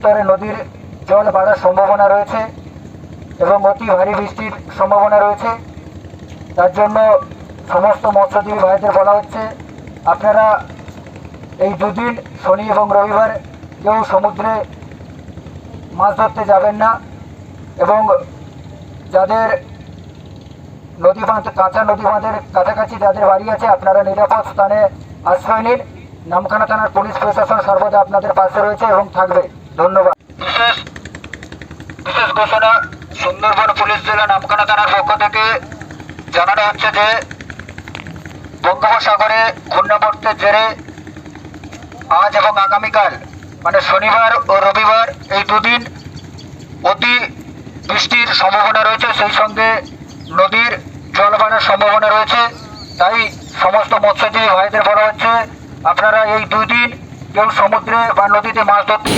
স্তরে নদীর জল বাড়ার সম্ভাবনা রয়েছে এবং অতি ভারী বৃষ্টির সম্ভাবনা রয়েছে। তার জন্য সমস্ত মৎস্যজীবী ভাইদের বলা হচ্ছে, আপনারা এই দুদিন, শনি এবং রবিবার কেউ সমুদ্রে মাছ ধরতে যাবেন না এবং যাদের নদী বাঁধ, কাঁচা নদী বাঁধের কাছাকাছি যাদের বাড়ি আছে, আপনারা নিরাপদ স্থানে আশ্রয় নিন। নামখানা থানার পুলিশ প্রশাসন সর্বদা আপনাদের পাশে রয়েছে এবং থাকবে। ধন্যবাদ। বিশেষ বিশেষ ঘোষণা, সুন্দরবন পুলিশ জেলা নামখানা থানার পক্ষ থেকে জানানো হচ্ছে যে বঙ্গোপসাগরে ঘূর্ণাবর্তের জেরে আজ এবং আগামীকাল মানে শনিবার ও রবিবার এই দুদিন অতি বৃষ্টির সম্ভাবনা রয়েছে। সেই সঙ্গে নদীর জল বাড়ার সম্ভাবনা রয়েছে। তাই সমস্ত মৎস্যজীবী ভাইদের বলা হচ্ছে, আপনারা এই দুই দিন কেউ সমুদ্রে বা নদীতে মাছ ধরতে